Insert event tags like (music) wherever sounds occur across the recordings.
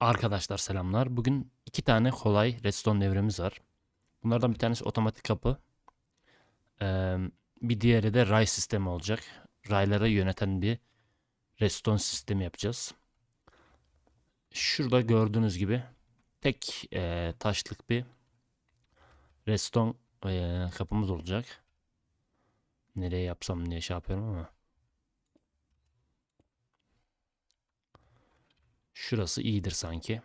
Arkadaşlar selamlar. Bugün iki tane kolay redstone devremiz var. Bunlardan bir tanesi otomatik kapı. Ee, bir diğeri de ray sistemi olacak. Rayları yöneten bir redstone sistemi yapacağız. Şurada gördüğünüz gibi tek e, taşlık bir redstone e, kapımız olacak. Nereye yapsam diye şey yapıyorum ama. Şurası iyidir sanki.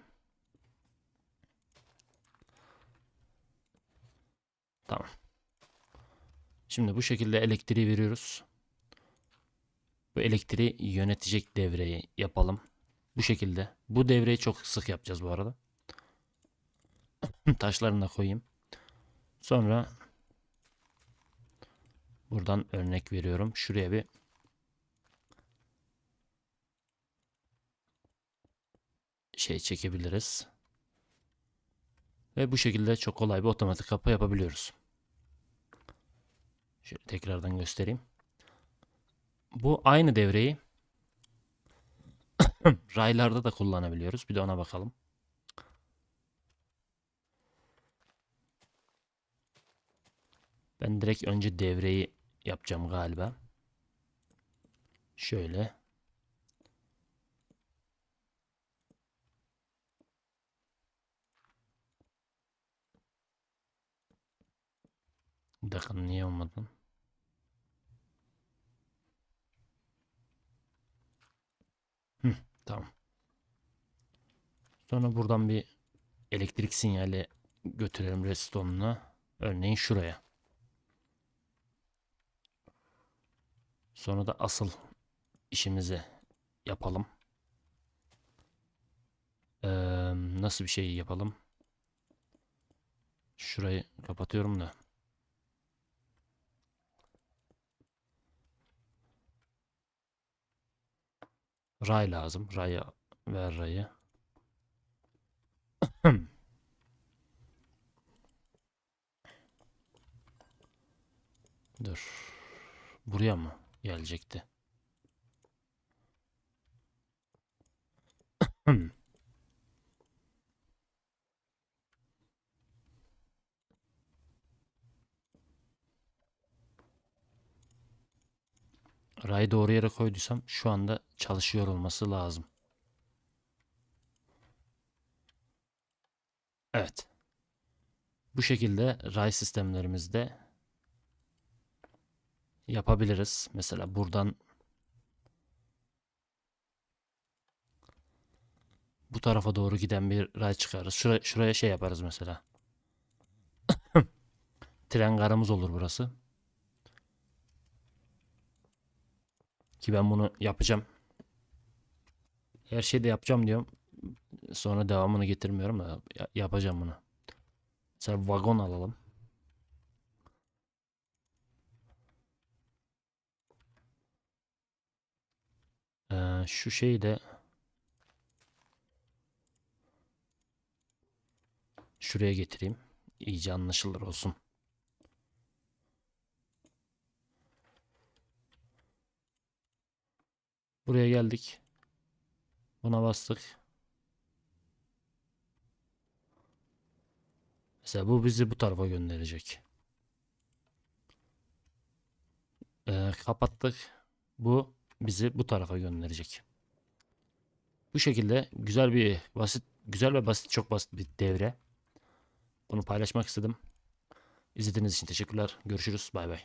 Tamam. Şimdi bu şekilde elektriği veriyoruz. Bu elektriği yönetecek devreyi yapalım. Bu şekilde. Bu devreyi çok sık yapacağız bu arada. Taşlarını da koyayım. Sonra buradan örnek veriyorum. Şuraya bir şey çekebiliriz. Ve bu şekilde çok kolay bir otomatik kapı yapabiliyoruz. Şöyle tekrardan göstereyim. Bu aynı devreyi (coughs) raylarda da kullanabiliyoruz. Bir de ona bakalım. Ben direkt önce devreyi yapacağım galiba. Şöyle. Bir dakika niye olmadı? Hı, tamam. Sonra buradan bir elektrik sinyali götürelim redstone'una. Örneğin şuraya. Sonra da asıl işimizi yapalım. Ee, nasıl bir şey yapalım? Şurayı kapatıyorum da. Ray lazım. Ray'ı ver rayı. Dur. Buraya mı gelecekti? Rayı doğru yere koyduysam şu anda çalışıyor olması lazım. Evet. Bu şekilde ray sistemlerimizde yapabiliriz. Mesela buradan bu tarafa doğru giden bir ray çıkarız. Şuraya, şuraya şey yaparız mesela. (coughs) Tren garımız olur burası. Ki ben bunu yapacağım. Her şeyde yapacağım diyorum. Sonra devamını getirmiyorum da ya- yapacağım bunu. Mesela vagon alalım. Ee, şu şeyi de şuraya getireyim. İyice anlaşılır olsun. Buraya geldik. Buna bastık. Mesela bu bizi bu tarafa gönderecek. Ee, kapattık. Bu bizi bu tarafa gönderecek. Bu şekilde güzel bir basit, güzel ve basit, çok basit bir devre. Bunu paylaşmak istedim. İzlediğiniz için teşekkürler. Görüşürüz. Bay bay.